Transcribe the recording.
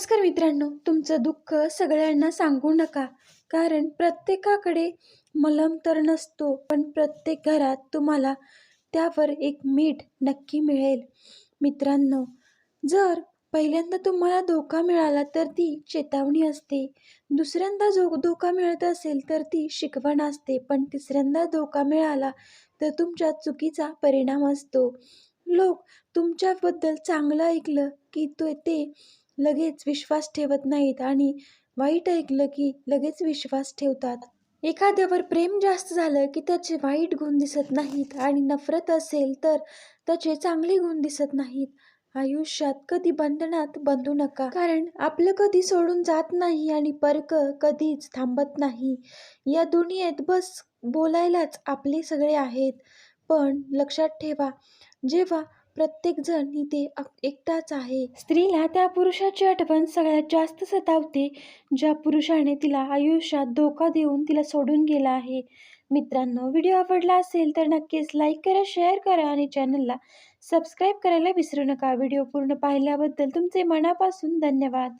नमस्कार मित्रांनो तुमचं दुःख सगळ्यांना सांगू नका कारण प्रत्येकाकडे मलम तर नसतो पण प्रत्येक घरात तुम्हाला त्यावर एक मीठ नक्की मिळेल. मित्रांनो जर पहिल्यांदा तुम्हाला धोका मिळाला तर ती चेतावणी असते. दुसऱ्यांदा जो धोका मिळत असेल तर ती शिकवण असते पण तिसऱ्यांदा धोका मिळाला तर तुमच्या चुकीचा परिणाम असतो. लोक तुमच्याबद्दल चांगलं ऐकलं की तो ते लगेच विश्वास ठेवत नाहीत आणि वाईट ऐकलं की लगेच विश्वास ठेवतात. एखाद्यावर प्रेम जास्त झालं की त्याचे वाईट गुण दिसत नाहीत आणि नफरत असेल तर त्याचे चांगले गुण दिसत नाहीत. आयुष्यात कधी बंधनात बंधू नका कारण आपलं कधी सोडून जात नाही आणि परक कधीच थांबत नाही. या दुनियेत बस बोलायलाच आपले सगळे आहेत. पण लक्षात ठेवा जेव्हा प्रत्येकजण इथे एकटाच आहे. स्त्रीला त्या पुरुषाची आठवण सगळ्यात जास्त सतावते ज्या पुरुषाने तिला आयुष्यात धोका देऊन तिला सोडून गेला आहे. मित्रांनो व्हिडिओ आवडला असेल तर नक्कीच लाईक करा शेअर करा आणि चॅनलला सबस्क्राईब करायला विसरू नका. व्हिडिओ पूर्ण पाहिल्याबद्दल तुमचे मनापासून धन्यवाद.